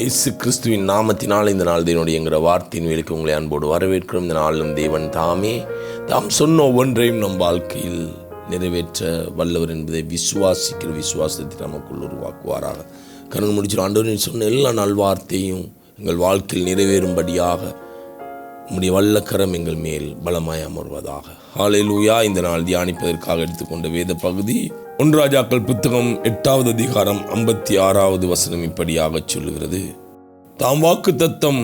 இயேசு கிறிஸ்துவின் நாமத்தினால் இந்த நாள் தினுடைய என்கிற வார்த்தையின் வேலைக்கு உங்களை அன்போடு வரவேற்கிறோம். இந்த நாளும் தேவன் தாமே தாம் சொன்ன ஒவ்வொன்றையும் நம் வாழ்க்கையில் நிறைவேற்ற வல்லவர் என்பதை விசுவாசிக்கிற விசுவாசத்தை நமக்குள் உருவாக்குவாராக. கணக்கு முடிச்சு ஆண்டவரின் சொன்ன எல்லா நல்வார்த்தையும் எங்கள் வாழ்க்கையில் நிறைவேறும்படியாக உம்முடைய வல்லக்கரம் எங்கள் மேல் பலமாய் அமர்வதாக. ஹalleluya இந்த நாள் தியானிப்பதற்காக எடுத்துக்கொண்ட வேத பகுதி ஒன்றாஜாக்கள் புத்தகம் எட்டாவது அதிகாரம் ஐம்பத்தி ஆறாவது வசனம் இப்படியாக சொல்லுகிறது. தாம் வாக்கு தத்தம்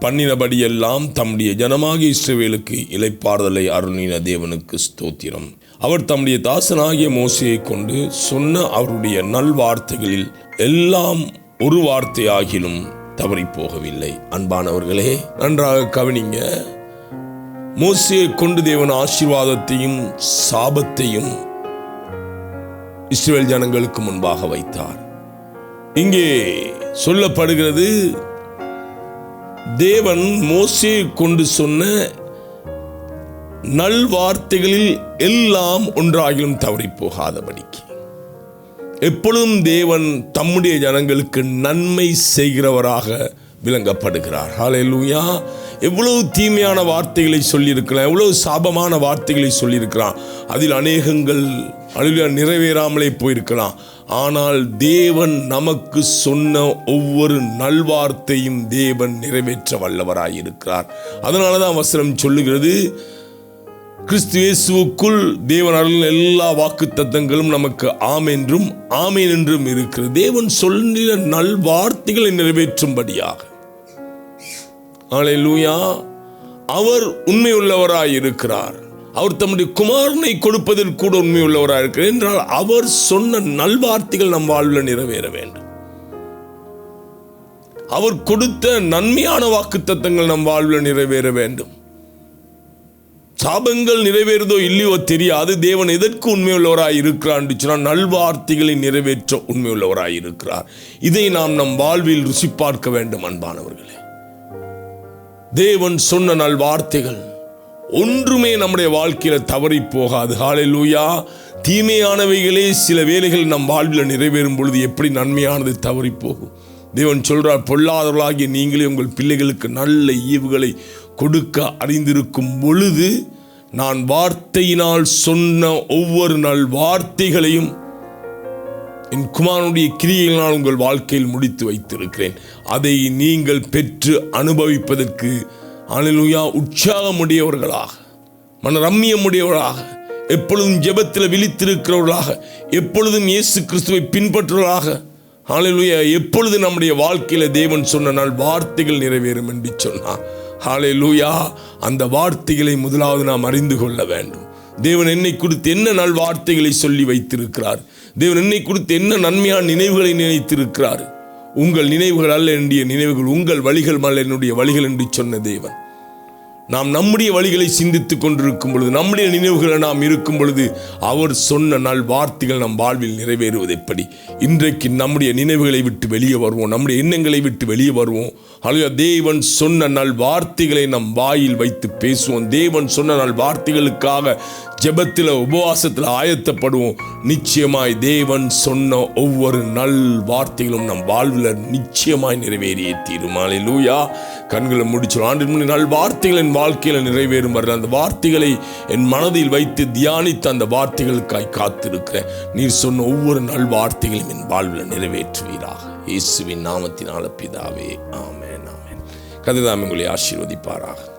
பண்ணினபடியெல்லாம் தம்முடைய ஜனமாகிய இஸ்ரவேலுக்கு இலைப்பாறுதலை அருணின தேவனுக்கு ஸ்தோத்திரம். அவர் தம்முடைய தாசனாகிய மோசையை கொண்டு சொன்ன அவருடைய நல்வார்த்தைகளில் எல்லாம் ஒரு வார்த்தையாகிலும் தவறி போகவில்லை அன்பானவர்களே நன்றாக கவனிங்க. மோசையை கொண்டு தேவன் ஆசீர்வாதத்தையும் சாபத்தையும் இஸ்ரேல் ஜனங்களுக்கு முன்பாக வைத்தார். இங்கே சொல்லப்படுகிறது தேவன் மோசையை கொண்டு சொன்ன நல்வார்த்தைகளில் எல்லாம் ஒன்றாகிலும் தவறி போகாதபடிக்கு எப்பொழுதும் தேவன் தம்முடைய ஜனங்களுக்கு நன்மை செய்கிறவராக விளங்கப்படுகிறார். ஹalleluya எவ்வளவு தீமையான வார்த்தைகளை சொல்லியிருக்கிறான். எவ்வளவு சாபமான வார்த்தைகளை சொல்லியிருக்கிறான். அதில் அநேகங்கள் அழுவியா நிறைவேறாமலே போயிருக்கலாம். ஆனால் தேவன் நமக்கு சொன்ன ஒவ்வொரு நல்வார்த்தையும் தேவன் நிறைவேற்ற வல்லவராயிருக்கிறார். அதனால தான் வசனம் சொல்லுகிறது கிறிஸ்து இயேசுவுக்குள் தேவன் அருளின எல்லா வாக்கு தத்தங்களும் நமக்கு ஆமென்றும் ஆமேன் என்றும் இருக்கிறது. தேவன் சொல்லின நல்வார்த்தைகளை நிறைவேற்றும்படியாக. ஆலையிலூயா அவர் உண்மையுள்ளவராய் இருக்கிறார் அவர் தம்முடைய குமாரனை கொடுப்பதில் கூட உண்மையுள்ளவராக இருக்கிறார் என்றால் அவர் சொன்ன நல்வார்த்தைகள் நம் வாழ்வில் நிறைவேற வேண்டும். அவர் கொடுத்த நன்மையான வாக்கு தத்தங்கள் நம் வாழ்வில் நிறைவேற வேண்டும். சாபங்கள் நிறைவேறுதோ இல்லையோ தெரியாது. தேவன் எதற்கு உண்மையுள்ளவராய் இருக்கிறார் என்று சொன்னால் நல்வார்த்தைகளை நிறைவேற்ற உண்மையுள்ளவராய் இருக்கிறார் இதை நாம் நம் வாழ்வில் ருசி பார்க்க வேண்டும் அன்பானவர்களே. தேவன் சொன்ன நல் வார்த்தைகள் ஒன்றுமே நம்முடைய வாழ்க்கையில தவறி போகாது ஹாலெலூயா தீமையானவைகளே சில வேலைகள் நம் வாழ்வில் நிறைவேறும் பொழுது எப்படி நன்மையானது தவறி போகும் தேவன் சொல்றார் பொல்லாதவர்களாகிய நீங்களே உங்கள் பிள்ளைகளுக்கு நல்ல ஈவுகளை கொடுக்க அறிந்திருக்கும் பொழுது நான் வார்த்தையினால் சொன்ன ஒவ்வொரு நல் வார்த்தைகளையும் என் குமாரனுடைய கிரியைகளால் உங்கள் வாழ்க்கையில் முடித்து வைத்திருக்கிறேன். அதை நீங்கள் பெற்று அனுபவிப்பதற்கு அனலுயா உற்சாகமுடையவர்களாக மன ரம்மியமுடையவர்களாக எப்பொழுதும் ஜெபத்தில் விழித்திருக்கிறவர்களாக எப்பொழுதும் இயேசு கிறிஸ்துவை பின்பற்றுவர்களாக ஹாலையிலுயா எப்பொழுது நம்முடைய வாழ்க்கையில் தேவன் சொன்ன நாள் வார்த்தைகள் நிறைவேறும் என்று சொன்னார். லூயா அந்த வார்த்தைகளை முதலாவது நாம் அறிந்து கொள்ள வேண்டும். தேவன் என்னை குறித்து என்ன நல் வார்த்தைகளை சொல்லி வைத்திருக்கிறார்? தேவன் என்னை குறித்து என்ன நன்மையான நினைவுகளை நினைத்திருக்கிறார்? உங்கள் நினைவுகள் அல்ல என்னுடைய நினைவுகள் உங்கள் வழிகள் அல்ல என்னுடைய வழிகள் என்று சொன்ன தேவன். நாம் நம்முடைய வழிகளை சிந்தித்துக் கொண்டிருக்கும் பொழுது நம்முடைய நினைவுகளை நாம் இருக்கும் பொழுது அவர் சொன்ன நல் வார்த்தைகள் நம் வாழ்வில் நிறைவேறுவது எப்படி? இன்றைக்கு நம்முடைய நினைவுகளை விட்டு வெளியே வருவோம் நம்முடைய எண்ணங்களை விட்டு வெளியே வருவோம். அல்லது தேவன் சொன்ன நல் வார்த்தைகளை நம் வாயில் வைத்து பேசுவோம். தேவன் சொன்ன நல் வார்த்தைகளுக்காக ஜெபத்தில் உபவாசத்தில் ஆயத்தப்படுவோம். நிச்சயமாய் தேவன் சொன்ன ஒவ்வொரு நல் வார்த்தைகளும் நம் வாழ்வில் நிச்சயமாய் நிறைவேறிய தீருமாலை லூயா கண்களை முடிச்சிடும் ஆண்டு முன்னே நல் வார்த்தைகளின் என் வாழ்க்கையில் நிறைவேறும் வர அந்த வார்த்தைகளை என் மனதில் வைத்து தியானித்து அந்த வார்த்தைகளுக்காய் காத்திருக்கிறேன். நீர் சொன்ன ஒவ்வொரு நல் வார்த்தைகளையும் என் வாழ்வில் நிறைவேற்றுவீராக. இயேசுவின் நாமத்தினால பிதாவே. ஆமேன் ஆமேன். கதிதாம் உங்களை ஆசீர்வதிப்பாராக.